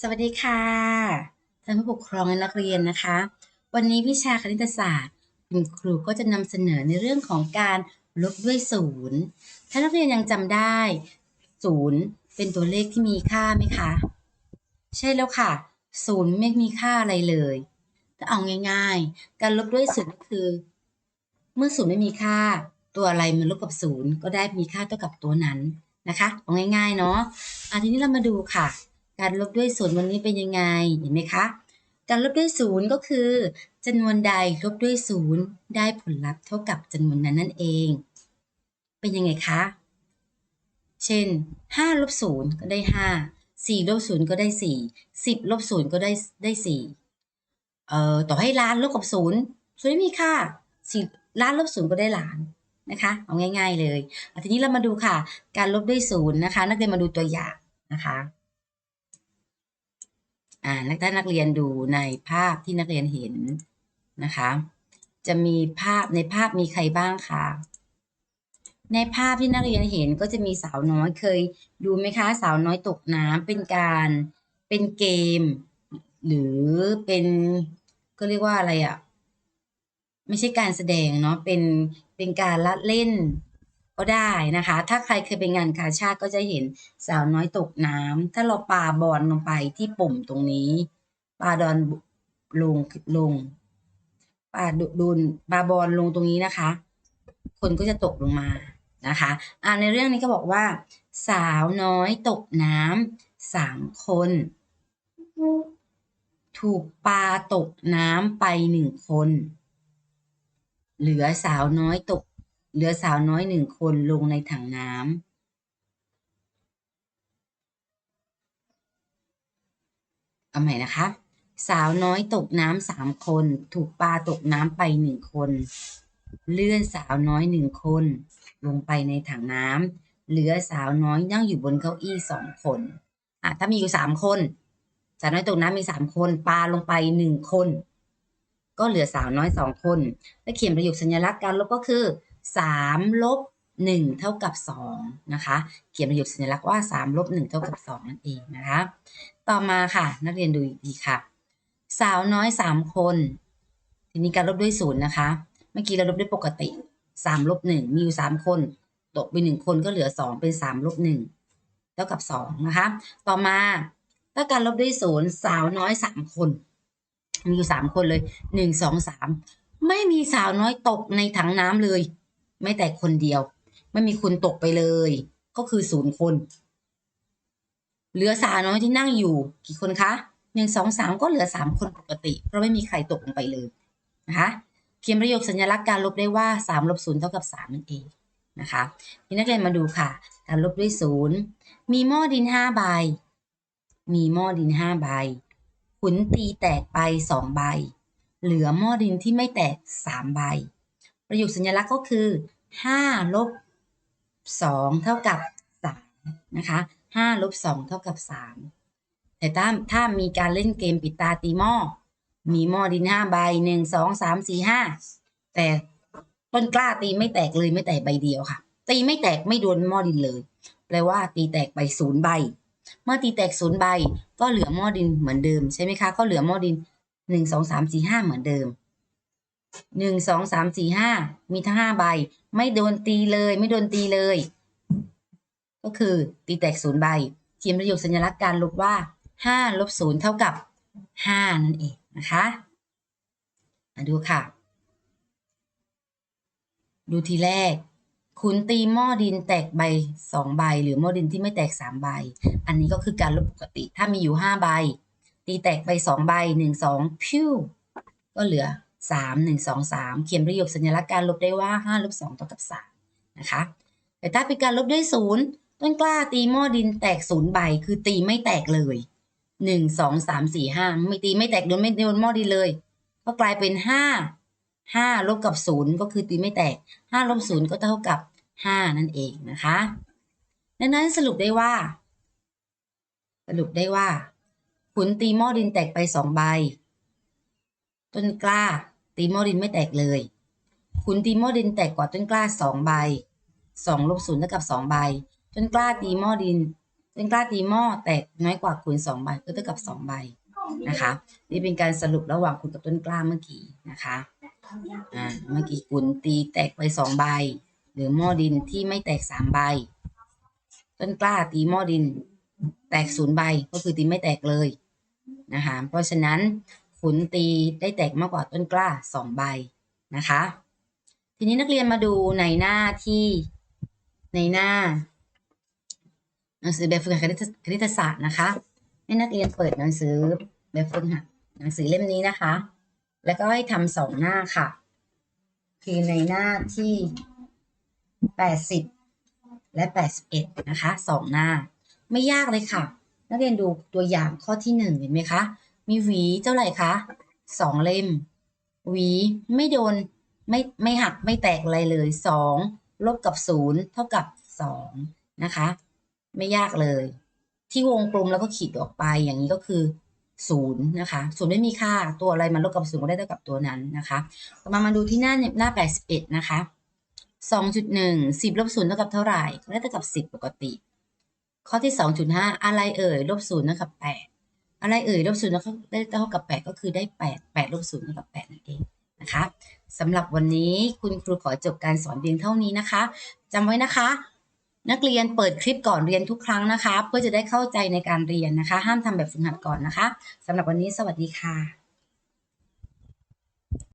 สวัสดีค่ะท่านผู้ปกครองและนักเรียนนะคะ วันนี้วิชาคณิตศาสตร์คุณครูก็จะนำเสนอในเรื่องของการลบด้วยศูนย์ถ้านักเรียนยังจำได้ศูนย์เป็นตัวเลขที่มีค่าไหมคะ ใช่แล้วค่ะศูนย์ไม่มีค่าอะไรเลยถ้าเอาง่าย ๆ การลบด้วยศูนย์ก็คือ เมื่อศูนย์ไม่มีค่า ตัวอะไรมันลบกับศูนย์ก็ได้มีค่าเท่ากับตัวนั้นนะคะเอาง่ายๆเนาะอะทีนี้เรามาดูค่ะ การลบด้วยศูนย์วันนี้เป็นยังไงเห็นไหมคะการลบด้วยศูนย์ก็คือจำนวนใดลบด้วยศูนย์ได้ผลลัพธ์เท่ากับจำนวนนั้นนั่นเอง เป็นยังไงคะ เช่น5ลบศูนย์ก็ได้ 5 4ลบศูนย์ก็ได้ 4 10ลบศูนย์ก็ได้ได้4เอ่อต่อให้ล้านลบกับศูนย์ศูนย์ไม่มีค่า4ล้านลบศูนย์ก็ได้ล้านนะคะ เอาง่าย ๆเลยทีนี้เรามาดูค่ะ การลบด้วยศูนย์นะคะ นักเรียนมาดูตัวอย่างนะคะ อ่านักท่านักเรียนดูในภาพที่นักเรียนเห็นนะคะ จะมีภาพในภาพมีใครบ้างคะในภาพที่นักเรียนเห็นก็จะมีสาวน้อยเคยดูไหมคะ สาวน้อยตกน้ำเป็นการเป็นเกม หรือเป็นก็เรียกว่าอะไรอะ่ะ ไม่ใช่การแสดงเนาะเป็นเป็นการละเล่น ก็ได้นะคะ ถ้าใครเคยไปงานคาชาติก็จะเห็นสาวน้อยตกน้ำถ้าเราปาบอลลงไปที่ปุ่มตรงนี้ ปาดอนลงลงปาดูนปาบอลลงตรงนี้นะคะ คนก็จะตกลงมานะคะอ่าในเรื่องนี้ก็บอกว่า สาวน้อยตกน้ำสามคน ถูกปลาตกน้ำไปหนึ่งคน เหลือสาวน้อยตก เหลือสาวน้อยหนึ่งคนลงในถังน้ำเอาใหม่นะคะ สาวน้อยตกน้ำสามคน ถูกปลาตกน้ำไปหนึ่งคน เลื่อนสาวน้อยหนึ่งคน ลงไปในถังน้ำเหลือสาวน้อยนั่งอยู่บนเก้าอี้สองคนอะถ้ามีอยู่สามคน สาวน้อยตกน้ำมีสามคนปลาลงไปหนึ่งคน ก็เหลือสาวน้อยสองคน และเขียนประโยคสัญลักษณ์การลบก็คือ สามลบหนึ่งเท่ากับสองนะคะเขียนประโยคสัญลักษณ์ว่าสามลบหนึ่งเท่ากับสองนั่นเองนะคะต่อมาค่ะ นักเรียนดูอีกทีค่ะ สาวน้อยสามคน ทีนี้การลบด้วยศูนย์นะคะ เมื่อกี้เราลบด้วยปกติสามลบหนึ่งมีอยู่สามคน ตกไปหนึ่งคนก็เหลือสองเป็นสามลบหนึ่งเท่ากับสองนะคะ ต่อมาถ้าการลบด้วยศูนย์สาวน้อยสามคน มีอยู่สามคนเลยหนึ่งสองสามไม่มีสาวน้อยตกในถังน้ำเลย ไม่แต่คนเดียว ไม่มีคนตกไปเลย ก็คือศูนย์คน เหลือสาวน้อยที่นั่งอยู่ กี่คนคะหนึ่งสองสามก็เหลือสามคนปกติ เพราะไม่มีใครตกลงไปเลยนะคะเขียนประโยคสัญลักษณ์การลบได้ว่า3ลบ0เท่ากับ3นั่นเองนะคะทีนักเรียนมาดูค่ะ การลบด้วย0มีหม้อดิน5ใบ มีหม้อดิน5ใบ ขุนตีแตกไป2ใบ เหลือหม้อดินที่ไม่แตก3ใบ ประโยคสัญลักษณ์ก็คือ 5ลบ2เท่ากับ3นะคะ5ลบ2เท่ากับ3แต่ถ้าถ้ามีการเล่นเกมปิดตาตีหม้อมีหม้อดินห้าใบหนึ่งสองสามสี่ห้าแต่ต้นกล้าตีไม่แตกเลยไม่แตกใบเดียวค่ะ ตีไม่แตกไม่โดนหม้อดินเลย แปลว่าตีแตกไปศูนย์ใบ เมื่อตีแตกศูนย์ใบ ก็เหลือหม้อดินเหมือนเดิมใช่ไหมคะ ก็เหลือหม้อดินหนึ่งสองสามสี่ห้าเหมือนเดิมหนึ่งสองสามสี่ห้ามีทั้งห้าใบ ไม่โดนตีเลย ไม่โดนตีเลย ก็คือตีแตกศูนย์ใบเขียนประโยคสัญลักษณ์การลบว่าห้าลบศูนย์เท่ากับห้านั่นเองนะคะมาดูค่ะ ดูทีแรก คุณตีหม้อดินแตกใบสองใบ หรือหม้อดินที่ไม่แตกสามใบ อันนี้ก็คือการลบปกติ ถ้ามีอยู่ห้าใบ ตีแตกไปสองใบหนึ่งสองพิ้วก็เหลือ สามหนึ่งสองสามเขียนประโยคสัญลักษณ์การลบได้ว่าห้าลบสองเท่ากับสามนะคะ แต่ถ้าเป็นการลบด้วยศูนย์ต้นกล้าตีหม้อดินแตกศูนย์ใบ คือตีไม่แตกเลยหนึ่งสองสามสี่ห้าไม่ตีไม่แตกโดนไม่โดนหม้อดีเลย ก็กลายเป็นห้าห้าลบกับศูนย์ก็คือตีไม่แตกห้าลบศูนย์ก็เท่ากับห้านั่นเองนะคะ ดังนั้นสรุปได้ว่า สรุปได้ว่าขุนตีหม้อดินแตกไปสองใบ ต้นกล้า ตีหม้อดินไม่แตกเลย ขุนตีหม้อดินแตกกว่าต้นกล้าสองใบสองลบศูนย์เท่ากับสองใบ ต้นกล้าตีหม้อดิน ต้นกล้าตีหม้อแตกน้อยกว่าคูณสองใบก็เท่ากับสองใบนะคะนี่เป็นการสรุประหว่างคุณกับต้นกล้าเมื่อกี้นะคะอ่าเมื่อกี้คุณตีแตกไปสองใบ หรือหม้อดินที่ไม่แตกสามใบ ต้นกล้าตีหม้อดิน แตกศูนย์ใบก็คือตีไม่แตกเลยนะคะเพราะฉะนั้น ขุนตีได้แตกมากกว่าต้นกล้าสองใบนะคะ ทีนี้นักเรียนมาดูในหน้าที่ในหน้าหนังสือแบบฝึกหัดคณิตศาสตร์นะคะ ให้นักเรียนเปิดหนังสือแบบฝึกหัดหนังสือเล่มนี้นะคะ แล้วก็ให้ทำสองหน้าค่ะ คือในหน้าที่แปดสิบและแปดสิบเอ็ดนะคะสองหน้า ไม่ยากเลยค่ะ นักเรียนดูตัวอย่างข้อที่หนึ่งเห็นไหมคะ มีหวีเท่าไหร่คะสองเล่ม หวีไม่โดนไม่ไม่หักไม่แตกอะไรเลยสองลบกับศูนย์เท่ากับสองนะคะ ไม่ยากเลย ที่วงกลมแล้วก็ขีดออกไปอย่างนี้ก็คือศูนย์นะคะศูนย์ไม่มีค่าตัวอะไรมันลบกับศูนย์ก็ได้เท่ากับตัวนั้นนะคะต่อมามาดูที่หน้าหน้าแปดสิบเอ็ดนะคะสองจุดหนึ่งสิบลบศูนย์เท่ากับเท่าไหร่ก็ได้เท่ากับสิบปกติ ข้อที่สองจุดห้าอะไรเอ่ยลบศูนย์เท่ากับแปด อะไรเอ่ยลบศูนย์แล้วได้เท่ากับแปดก็คือได้แปดแปดลบศูนย์เท่ากับแปดนั่นเองนะคะสำหรับวันนี้คุณครูขอจบการสอนเพียงเท่านี้นะคะจำไว้นะคะ นักเรียนเปิดคลิปก่อนเรียนทุกครั้งนะคะ เพื่อจะได้เข้าใจในการเรียนนะคะ ห้ามทำแบบฝึกหัดก่อนนะคะสำหรับวันนี้สวัสดีค่ะ